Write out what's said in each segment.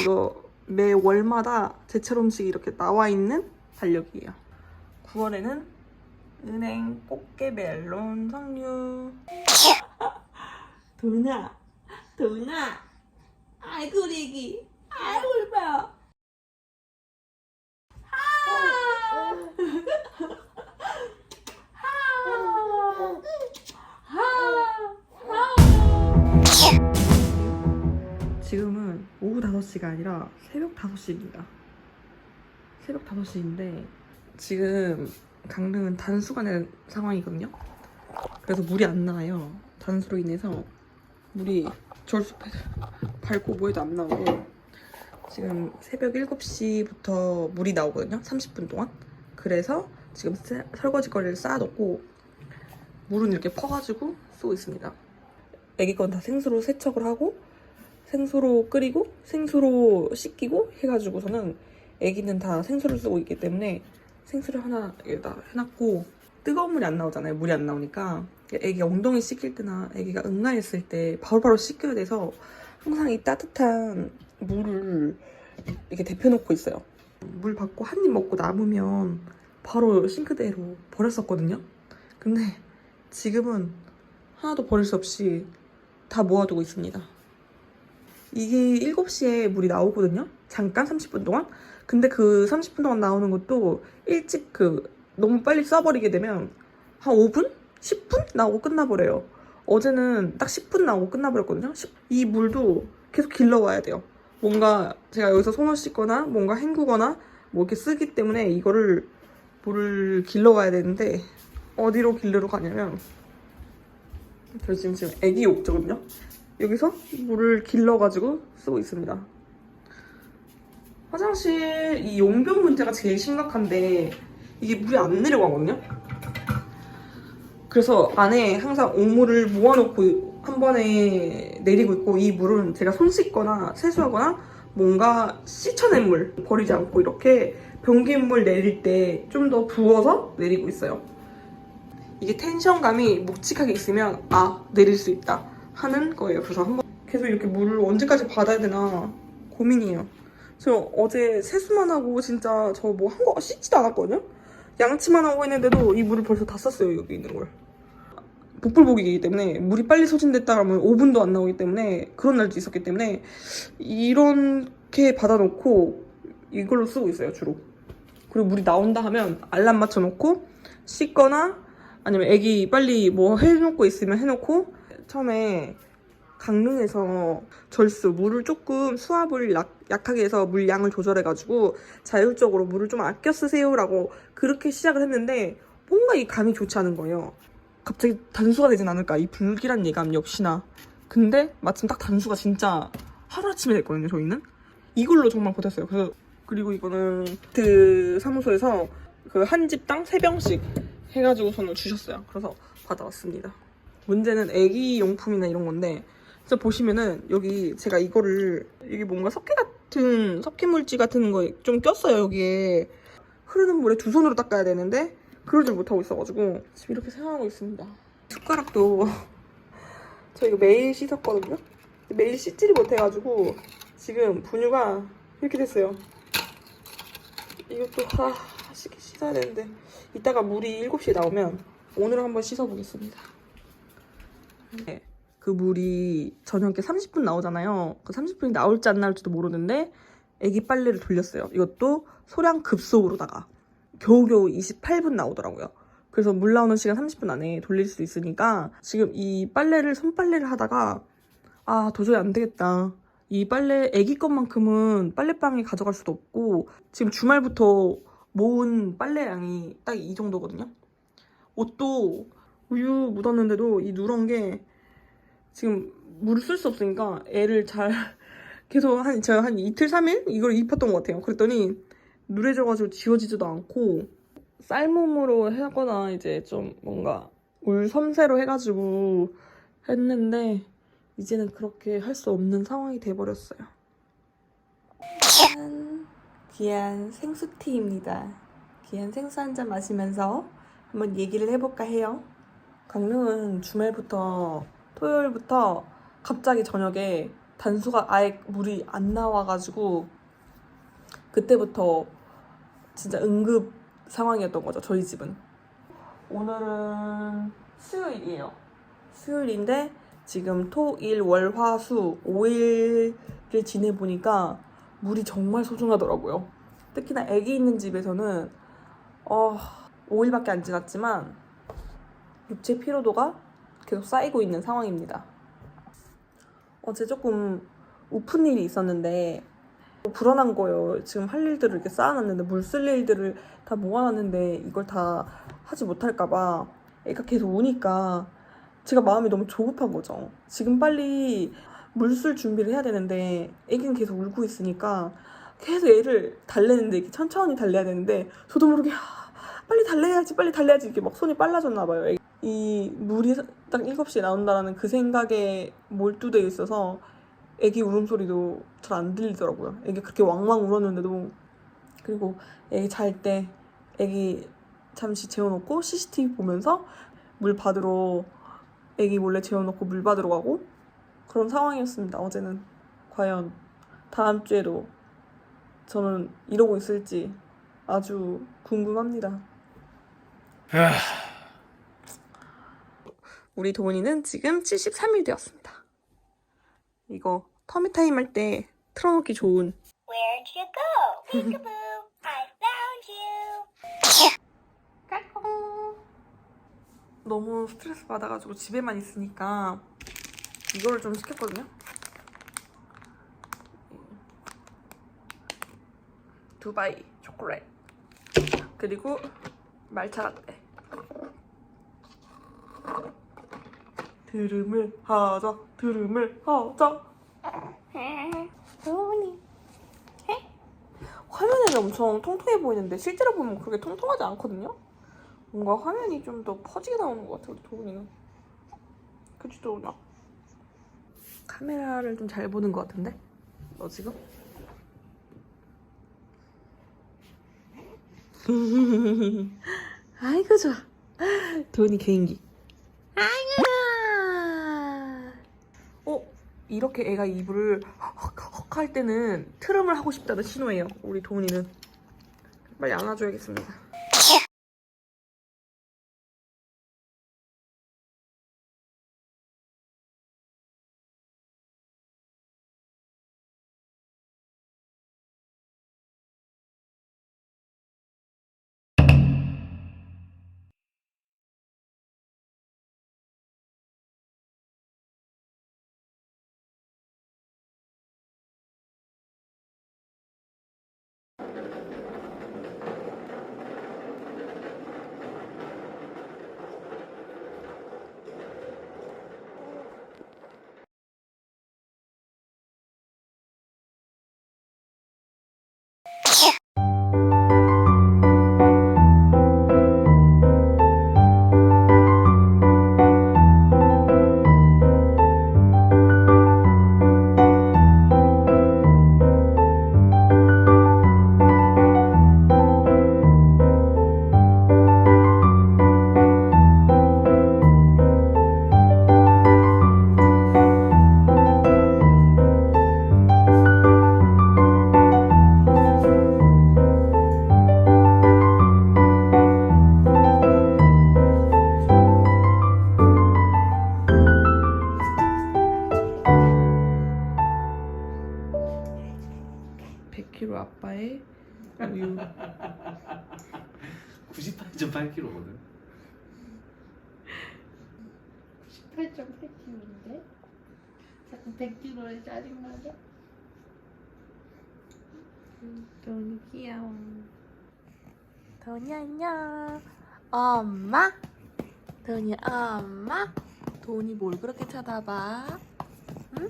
이거 매 월마다 제철 음식이 이렇게 나와 있는 달력이에요. 9월에는 은행, 꽃게, 멜론, 석류. 도나, 도나. 아이고 리기, 아이고 이뻐. 지 5시가 아니라 새벽 5시입니다. 새벽 5시인데 지금 강릉은 단수가 낸 상황이거든요. 그래서 물이 안 나와요. 단수로 인해서 물이 절수패 밟고 뭐해도 안 나오고 지금 새벽 7시부터 물이 나오거든요. 30분 동안. 그래서 지금 세- 설거지 거리를 쌓아놓고 물은 이렇게 퍼가지고 쓰고 있습니다. 애기 건 다 생수로 세척을 하고 생수로 끓이고 생수로 씻기고 해가지고서는 애기는 다 생수를 쓰고 있기 때문에 생수를 하나 여기다 해놨고 뜨거운 물이 안 나오잖아요. 물이 안 나오니까 애기 엉덩이 씻길 때나 애기가 응가했을 때 바로바로 씻겨야 돼서 항상 이 따뜻한 물을 이렇게 데펴놓고 있어요. 물 받고 한 입 먹고 남으면 바로 싱크대로 버렸었거든요. 근데 지금은 하나도 버릴 수 없이 다 모아두고 있습니다. 이게 7시에 물이 나오거든요. 잠깐 30분 동안. 근데 그 30분 동안 나오는 것도 일찍 그 너무 빨리 써버리게 되면 한 5분? 10분 나오고 끝나버려요. 어제는 딱 10분 나오고 끝나버렸거든요. 10이 물도 계속 길러와야 돼요. 뭔가 제가 여기서 손을 씻거나 뭔가 헹구거나 뭐 이렇게 쓰기 때문에 이거를 물을 길러와야 되는데 어디로 길르러 가냐면 저 지금 지금 애기 욕조거든요. 여기서 물을 길러가지고 쓰고 있습니다. 화장실 이 용변 문제가 제일 심각한데 이게 물이 안 내려가거든요. 그래서 안에 항상 오물을 모아놓고 한 번에 내리고 있고 이 물은 제가 손 씻거나 세수하거나 뭔가 씻어낸 물 버리지 않고 이렇게 변기물 내릴 때 좀 더 부어서 내리고 있어요. 이게 텐션감이 묵직하게 있으면 아 내릴 수 있다 하는 거예요. 그래서 한번 계속 이렇게 물을 언제까지 받아야 되나 고민이에요. 저 어제 세수만 하고 진짜 저 뭐 한 거 씻지도 않았거든요. 양치만 하고 있는데도 이 물을 벌써 다 썼어요 여기 있는 걸. 복불복이기 때문에 물이 빨리 소진됐다 하면 5분도 안 나오기 때문에 그런 날도 있었기 때문에 이렇게 받아놓고 이걸로 쓰고 있어요 주로. 그리고 물이 나온다 하면 알람 맞춰놓고 씻거나 아니면 애기 빨리 뭐 해놓고 있으면 해놓고 처음에 강릉에서 절수 물을 조금 수압을 약, 약하게 해서 물 양을 조절해가지고 자율적으로 물을 좀 아껴 쓰세요라고 그렇게 시작을 했는데 뭔가 이 감이 좋지 않은 거예요. 갑자기 단수가 되진 않을까 이 불길한 예감 역시나. 근데 마침 딱 단수가 진짜 하루아침에 됐거든요 저희는. 이걸로 정말 버텼어요. 그래서 그리고 이거는 그 사무소에서 그 한 집당 세 병씩 해가지고서는 주셨어요. 그래서 받아왔습니다. 문제는 애기 용품이나 이런 건데 진짜 보시면은 여기 제가 이거를 이게 뭔가 석회 같은 석회 물질 같은 거 좀 꼈어요 여기에 흐르는 물에 두 손으로 닦아야 되는데 그러질 못하고 있어가지고 지금 이렇게 사용하고 있습니다. 숟가락도 저 이거 매일 씻었거든요. 매일 씻지를 못해가지고 지금 분유가 이렇게 됐어요. 이것도 아, 씻, 씻어야 되는데 이따가 물이 7시에 나오면 오늘 한번 씻어보겠습니다. 네, 그 물이 저녁에 30분 나오잖아요. 그 30분이 나올지 안 나올지도 모르는데 애기 빨래를 돌렸어요. 이것도 소량 급속으로다가 겨우겨우 28분 나오더라고요. 그래서 물 나오는 시간 30분 안에 돌릴 수 있으니까 지금 이 빨래를 손빨래를 하다가 아 도저히 안 되겠다. 이 빨래 애기 것만큼은 빨래방에 가져갈 수도 없고 지금 주말부터 모은 빨래량이 딱 이 정도거든요. 옷도 우유 묻었는데도 이 누런 게 지금 물을 쓸 수 없으니까 애를 잘 계속 한 제가 한 이틀 3일 이걸 입혔던 것 같아요. 그랬더니 누래져가지고 지워지지도 않고 쌀몸으로 하거나 이제 좀 뭔가 울 섬세로 해가지고 했는데 이제는 그렇게 할 수 없는 상황이 돼버렸어요. 짠! 귀한 생수티입니다. 귀한 생수 한 잔 마시면서 한번 얘기를 해볼까 해요. 강릉은 주말부터 토요일부터 갑자기 저녁에 단수가 아예 물이 안 나와가지고 그때부터 진짜 응급 상황이었던 거죠 저희 집은. 오늘은 수요일이에요. 수요일인데 지금 토, 일, 월, 화, 수 5일을 지내보니까 물이 정말 소중하더라고요. 특히나 아기 있는 집에서는 어, 5일밖에 안 지났지만 육체 피로도가 계속 쌓이고 있는 상황입니다. 어제 조금 우픈 일이 있었는데 불안한 거예요. 지금 할 일들을 이렇게 쌓아놨는데 물 쓸 일들을 다 모아놨는데 이걸 다 하지 못할까봐 애가 계속 우니까 제가 마음이 너무 조급한 거죠. 지금 빨리 물 쓸 준비를 해야 되는데 애기는 계속 울고 있으니까 계속 애를 달래는데 이렇게 천천히 달래야 되는데 저도 모르게 아, 빨리 달래야지 빨리 달래야지 이렇게 막 손이 빨라졌나 봐요. 이 물이 딱 7시에 나온다라는 그 생각에 몰두돼 있어서 애기 울음소리도 잘 안 들리더라고요. 애기 그렇게 왕왕 울었는데도 그리고 애기 잘 때 애기 잠시 재워놓고 CCTV 보면서 물 받으러 애기 몰래 재워놓고 물 받으러 가고 그런 상황이었습니다. 어제는 과연 다음 주에도 저는 이러고 있을지 아주 궁금합니다. 우리 도훈이는 지금 73일 되었습니다. 이거 터미타임 할 때 틀어놓기 좋은 Where'd you go? Peekaboo, I found you. 까꿍. 너무 스트레스 받아가지고 집에만 있으니까 이거를 좀 시켰거든요. 두바이 초콜릿 그리고 말차 라떼 드름을 하자 드름을 하자 도훈이 화면에는 엄청 통통해 보이는데 실제로 보면 그렇게 통통하지 않거든요. 뭔가 화면이 좀 더 퍼지게 나오는 것 같아 우리 도훈이는. 그치 도훈아? 카메라를 좀 잘 보는 것 같은데? 너 지금? 아이고 좋아. 도훈이 개인기. 아이고. 어? 이렇게 애가 이불을 헉헉헉 할 때는 트름을 하고 싶다는 신호예요. 우리 도훈이는. 빨리 안아줘야겠습니다. 98.8kg거든. 8.8kg인데? 자꾸 100kg에 짜증나게? 도훈이 귀여워 도훈이 안녕 엄마 도훈이 엄마 도훈이 뭘 그렇게 쳐다봐 응?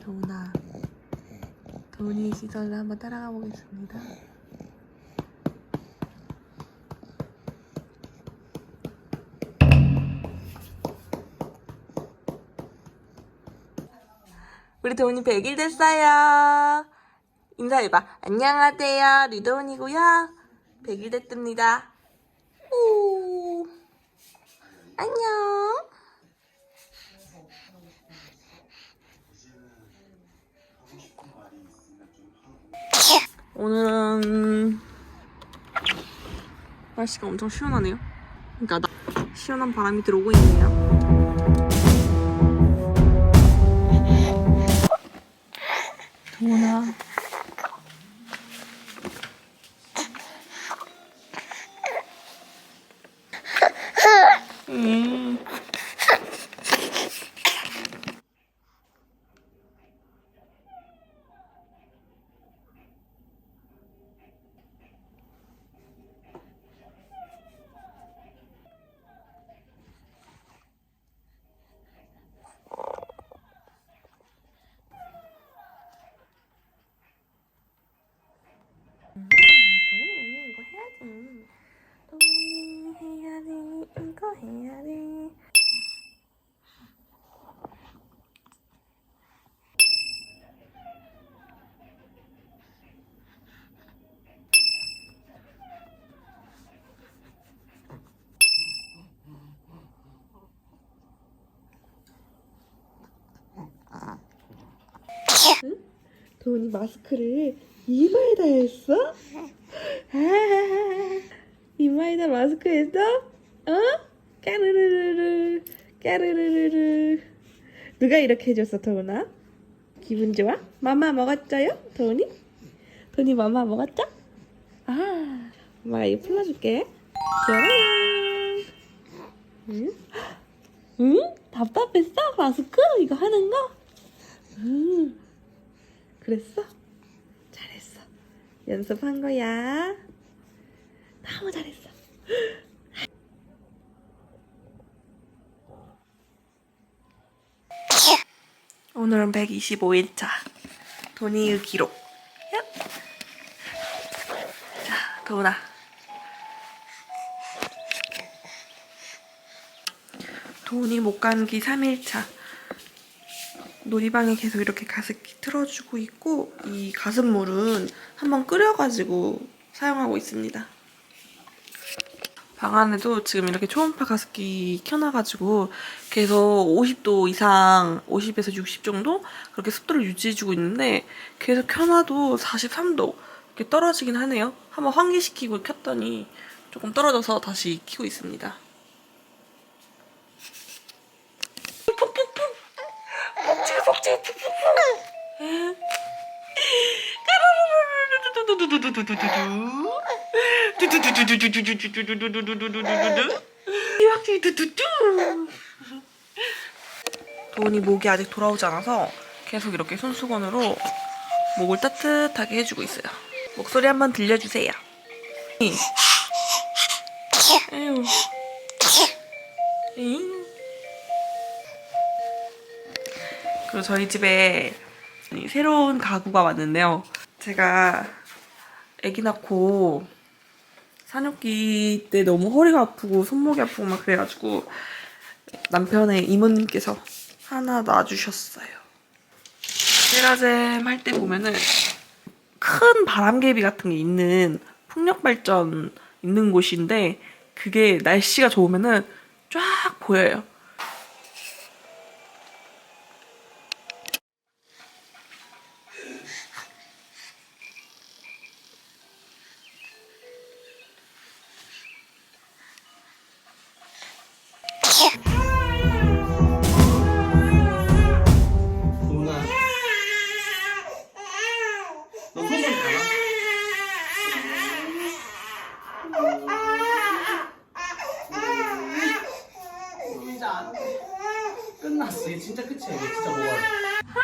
도훈아 도훈이 시설을 한번 따라가 보겠습니다 우리 도훈이 100일 됐어요. 인사해봐. 안녕하세요. 리도훈이고요. 100일 됐습니다. 오. 안녕. 오늘은 날씨가 엄청 시원하네요. 그러니까 시원한 바람이 들어오고 있네요. 동원아. 음. 동훈이 이거 해야지. 동훈이 해야지. 이거 해야지. 도훈이 마스크를 이마에다 했어? 아, 이마에다 마스크 했어? 어? 까르르르르 까르르르르 누가 이렇게 해줬어 도훈아? 기분 좋아? 마마 먹었죠요? 도훈이? 도훈이 마마 먹었죠? 아 엄마가 이거 풀어줄게 짜란 응? 응? 답답했어? 마스크? 이거 하는 거? 응 그랬어? 잘했어. 연습한 거야. 너무 잘했어. 오늘은 125일차. 돈이의 기록. 야. 자, 도훈아. 돈이 못 가는 기 3일차. 놀이방에 계속 이렇게 가습기 틀어주고 있고 이 가습물은 한번 끓여가지고 사용하고 있습니다. 방 안에도 지금 이렇게 초음파 가습기 켜놔가지고 계속 50도 이상 50에서 60 정도 그렇게 습도를 유지해주고 있는데 계속 켜놔도 43도 이렇게 떨어지긴 하네요. 한번 환기시키고 켰더니 조금 떨어져서 다시 켜고 있습니다. 돈이 목이 아직 돌아오지 않아서 계속 이렇게 손수건으로 목을 따뜻하게 해주고 있어요. 목소리 한번 들려주세요. 에휴. 에잉. 그리고 저희 집에 새로운 가구가 왔는데요. 제가 아기 낳고 산후기 때 너무 허리가 아프고 손목이 아프고 막 그래가지고 남편의 이모님께서 하나 놔주셨어요. 세라젬 할 때 보면은 큰 바람개비 같은 게 있는 풍력발전 있는 곳인데 그게 날씨가 좋으면은 쫙 보여요. 끝났어. 얘 진짜 끝이야. 얘 진짜 뭐가.